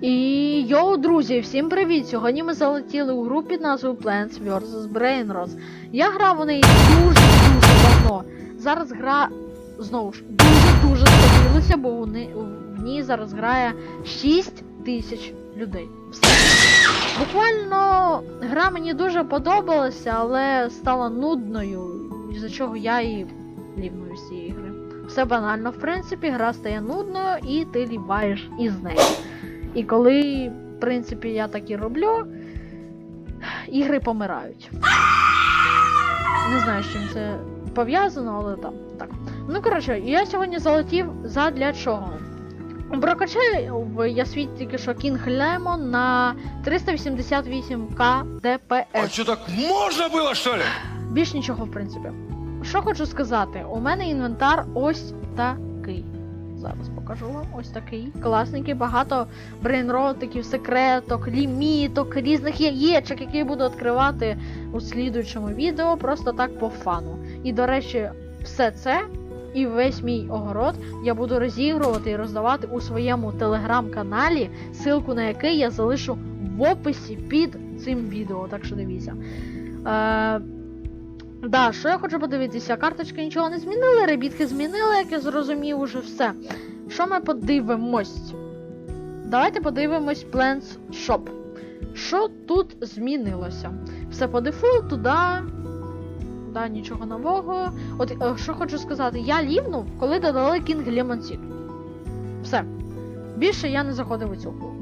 І йоу, друзі, всім привіт! Сьогодні ми залетіли у групі назвою Plants vs. Brainrot. Я грав у неї дуже-дуже давно. Зараз гра знову ж дуже-дуже сподобалася, бо в ній зараз грає 6 тисяч людей. Все. Буквально гра мені дуже подобалася, але стала нудною, із-за чого я і лівную з цієї гри. Все банально, в принципі, гра стає нудною і ти ліваєш із нею. І коли, в принципі, я так і роблю, ігри помирають. Не знаю, з чим це пов'язано, але там так. Ну, коротше, я сьогодні залетів задля чого? Прокачав я світ тільки що Кінг Лемон на 388к А ДПС. что, так можно было, что ли? Більш нічого, в принципі. Що хочу сказати, у мене інвентар ось такий. Зараз покажу вам ось такий. Класненький, багато брейнротиків, секреток, ліміток, різних яєчок, які я буду відкривати у слідуючому відео, просто так по фану. І, до речі, все це і весь мій огород я буду розігрувати і роздавати у своєму телеграм-каналі, ссылку на який я залишу в описі під цим відео. Так що дивіться. Е, Да, що я хочу подивитися? Карточки нічого не змінили, ребітки змінили, як я зрозумів уже все. Що ми подивимось? Давайте подивимось Plants Shop. Що тут змінилося? Все по дефолту, да. Да, нічого нового. От е, що хочу сказати, я лівнув, коли додали King Lemon Seed. Все. Більше я не заходив у цю гру.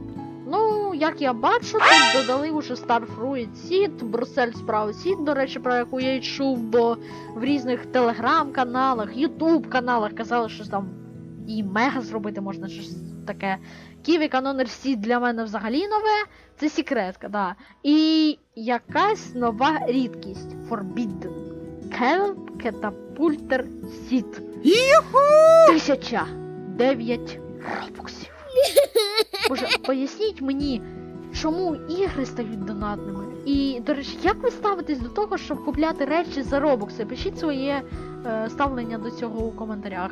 Ну, як я бачу, тут додали уже Starfruit Seed, Brussels Sprout Seed, до речі, про яку я й чув, бо в різних телеграм-каналах, ютуб-каналах казали, що там і мега зробити можна щось таке. Kiwi Cannoner Seed для мене взагалі нове. Це секретка, да. І якась нова рідкість. Forbidden. Kelp Catapulter Seed. Тисяча дев'ять робоксів. Боже, поясніть мені, чому ігри стають донатними? І, до речі, як ви ставитесь до того, щоб купляти речі за робокси? Пишіть своє е, ставлення до цього у коментарях.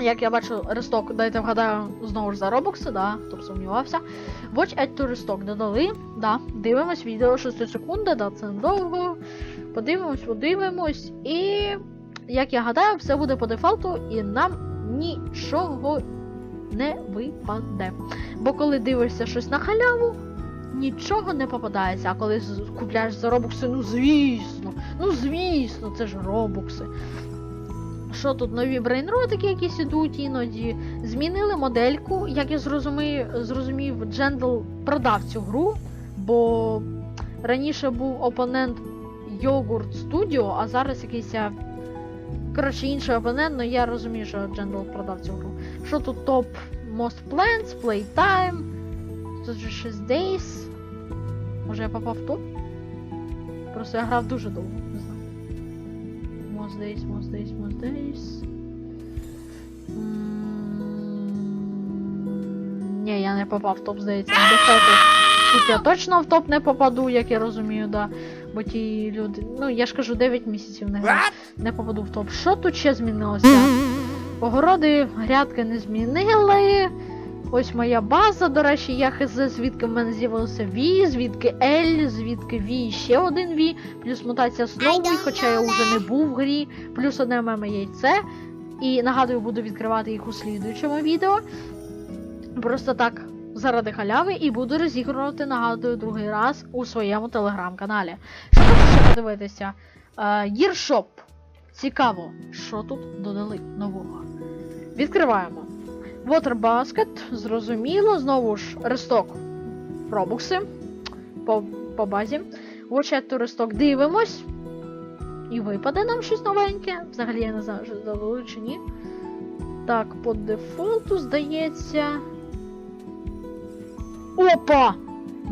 Як я бачу, ресток, дайте вгадаю, знову ж за робокси, да, хто б сумнівався. Watch Add to Restock додали, да, дивимось відео 6 секунди, да, це недовго. Подивимось, подивимось. І як я гадаю, все буде по дефолту, і нам нічого не випаде. Бо коли дивишся щось на халяву, нічого не попадається. А коли купляєш за робокси, ну звісно, ну звісно, це ж робокси. Що тут нові брейнротики якісь ідуть іноді. Змінили модельку, як я зрозумів, зрозумів, Джендл продав цю гру, бо раніше був опонент Йогурт Studio, а зараз якийсь. Коротше, інший опонент, але я розумію, що Джендл продав цю гру. Що тут топ Most Plants, Playtime. Тут же 6 Days. Може я попав в топ? Просто я грав дуже довго, не знаю. Most Days, Most Days, Most Days. Ні, я не попав в топ, здається. Тут я точно в топ не попаду, як я розумію, да. Бо ті люди. Ну, я ж кажу, 9 місяців не. Не попаду в топ. Що тут ще змінилося? Огороди, грядки не змінили. Ось моя база, до речі, я хз, звідки в мене з'явився V, звідки L, звідки V і ще один V, плюс мутація Сноуі, хоча я вже не був в грі, плюс одне меме яйце. І нагадую, буду відкривати їх у слідуючому відео. Просто так, заради халяви, і буду розігрувати, нагадую, другий раз у своєму телеграм-каналі. Що хочу ще подивитися? Е, Єршоп. Цікаво, що тут додали нового. Відкриваємо. Water Basket, зрозуміло, знову ж ресток робокси по, по базі. Watch Restock дивимось. І випаде нам щось новеньке. Взагалі я не знаю, що додали чи ні. Так, по дефолту здається. Опа!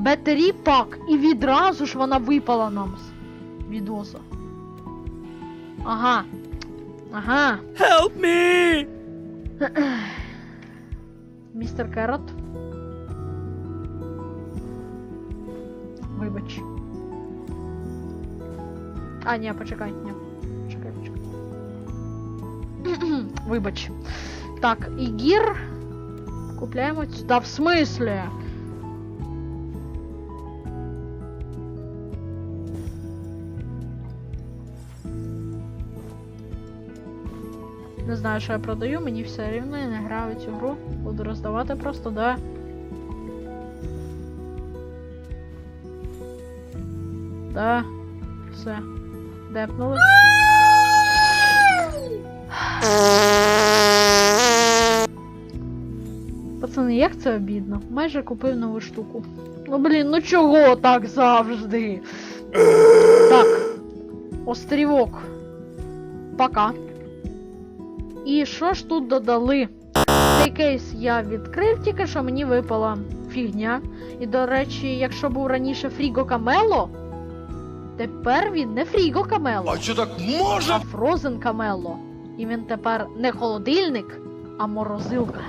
Battery Pack! І відразу ж вона випала нам з відоса. Ага. Ага. Help me! Містер Керот. Вибач. А, ні, почекай, ні. Чекай, почекай. Вибач. Так, і гір. Купляємо. ць- Да, в смислі? Не знаю, що я продаю, мені все рівно, я не граю цю гру. Буду роздавати просто, да. Да. Все. Депнули. Пацани, як це обідно? Майже купив нову штуку. Ну блін, ну чого так завжди? Так. Острівок. Пока. І що ж тут додали? Цей кейс я відкрив, тільки що мені випала фігня. І до речі, якщо був раніше Фріго Камело, тепер він не Фріго Камело, А что так а можно? Фрозен Камело. І він тепер не холодильник, а морозилка.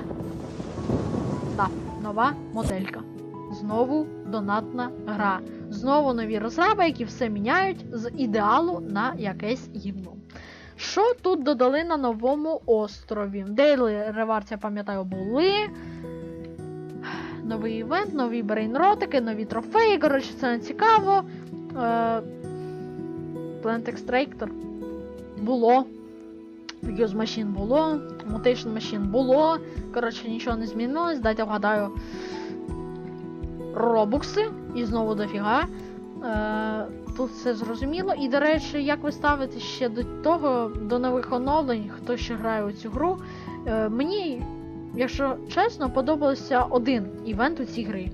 Так, нова моделька. Знову донатна гра. Знову нові розраби, які все міняють з ідеалу на якесь гівно. Що тут додали на новому острові? Дейлі реварці, я пам'ятаю, були. Новий івент, нові брейнротики, нові трофеї. Коротше, це не цікаво. Е, Plant Extractor було. Use Machine було. Mutation Machine було. Коротше, нічого не змінилось. Дайте вгадаю. Робукси. І знову дофіга. Е, тут все зрозуміло. І, до речі, як ви ставите ще до того, до нових оновлень, хто ще грає у цю гру. Е, мені, якщо чесно, подобався один івент у цій грі.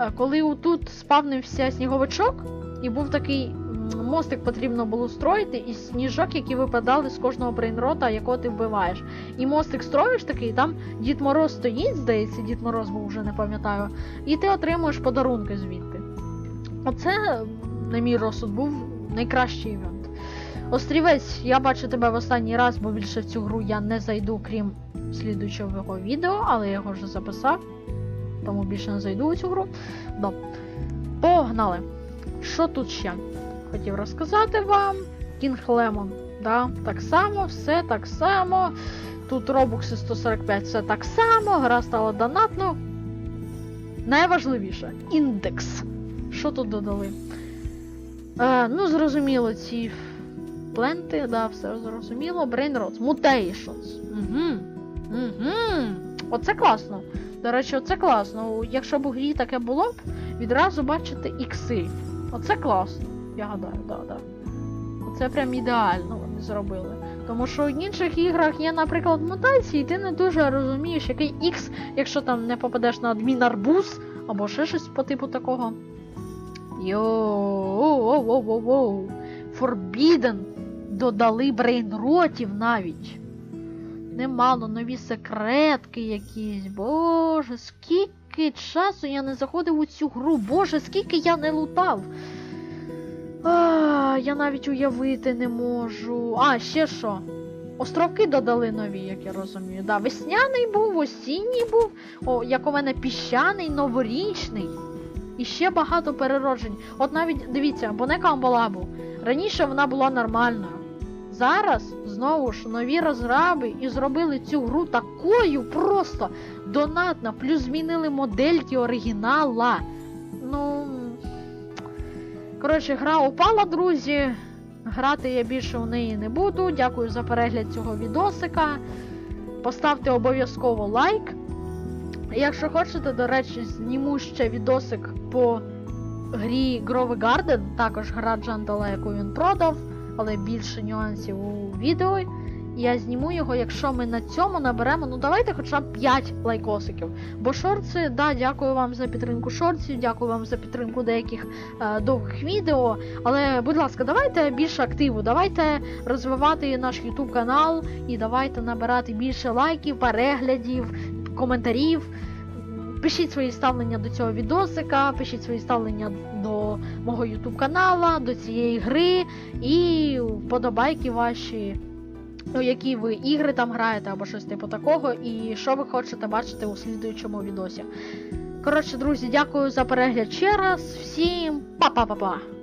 Е, коли тут спавнився сніговичок, і був такий мостик потрібно було строїти із сніжок, які випадали з кожного брейнрота, якого ти вбиваєш. І мостик строїш такий, там Дід Мороз стоїть, здається, Дід Мороз був вже не пам'ятаю, і ти отримуєш подарунки звідти. Оце, на мій розсуд, був найкращий івент. Острівець, я бачу тебе в останній раз, бо більше в цю гру я не зайду, крім слідуючого відео, але я його вже записав. Тому більше не зайду у цю гру. Да. Погнали! Що тут ще? Хотів розказати вам. Кінг Лемон. Да, так само, все так само. Тут робокси 145, все так само, гра стала донатною. Найважливіше індекс. Що тут додали? Е, ну, зрозуміло, ці пленти, да, все зрозуміло. Brainrots, Mutations. Угу. Угу. Оце класно. До речі, оце класно. Якщо б у грі таке було б, відразу бачите ікси. Оце класно. Я гадаю, да, да. Оце прям ідеально вони зробили. Тому що в інших іграх є, наприклад, мутації, і ти не дуже розумієш, який X, якщо там не попадеш на адмін-арбуз, або ще щось по типу такого. Йоу, Forbidden додали брейнротів навіть. Немало нові секретки якісь. Боже, скільки часу я не заходив у цю гру. Боже, скільки я не лутав. А, я навіть уявити не можу. А, ще що? Островки додали нові, як я розумію. Да, весняний був, осінній був, о, як у мене піщаний, новорічний. І ще багато перероджень. От навіть дивіться, Бонека Амбалабу. Раніше вона була нормальною. Зараз знову ж нові розраби і зробили цю гру такою просто донатна, плюс змінили модельки оригінала. Ну. Коротше, гра упала, друзі. Грати я більше у неї не буду. Дякую за перегляд цього відосика. Поставте обов'язково лайк. Якщо хочете, до речі, зніму ще відосик по грі Grove Garden, також гра Джандала, яку він продав, але більше нюансів у відео. Я зніму його, якщо ми на цьому наберемо, ну давайте хоча б 5 лайкосиків. Бо шорти, да, дякую вам за підтримку шортів, дякую вам за підтримку деяких е, довгих відео. Але, будь ласка, давайте більше активу, давайте розвивати наш YouTube канал і давайте набирати більше лайків, переглядів, коментарів. Пишіть свої ставлення до цього відосика, пишіть свої ставлення до мого YouTube канала, до цієї гри і вподобайки ваші. Ну, які ви ігри там граєте або щось типу такого, і що ви хочете бачити у слідуючому відосі. Коротше, друзі, дякую за перегляд ще раз. Всім па-па-па-па!